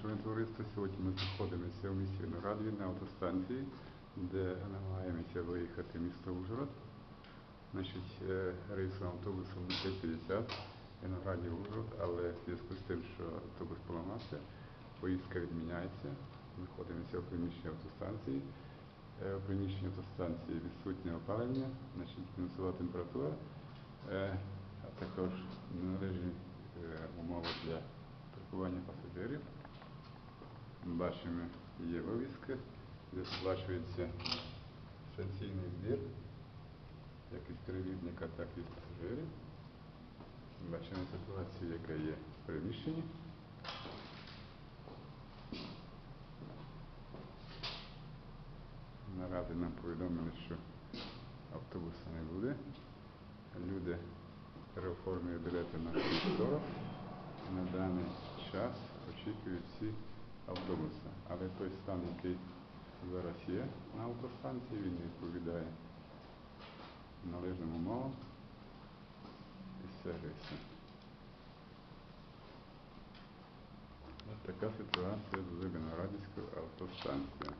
шановне товариство, сьогодні ми знаходимося в місті Виноградові на автостанції, де намагаємося виїхати в місто Ужгород. Значить, е, рейсом автобусом 350 Виноградів Ужгород, але в зв'язку з тим, що автобус поламався, поїздка відміняється. Знаходимося в приміщенні автостанції. Е, У приміщенні автостанції відсутнє опалення, значить мінусова температура, е, а також неналежні е, умови для паркування пасажирів. Бачимо, є вивіски, де сплачується санкційний збір, як із перевізника, так і пасажирів. Бачимо ситуацію, яка є в приміщенні. Наради нам повідомили, що автобуса не буде. Люди переоформлюють білети на вівторок. На даний час очікують всі автобуси. Але той стан, який зараз є на автостанції, він відповідає належним умовам і сервісу. Ось така ситуація з Виноградівською автостанцією.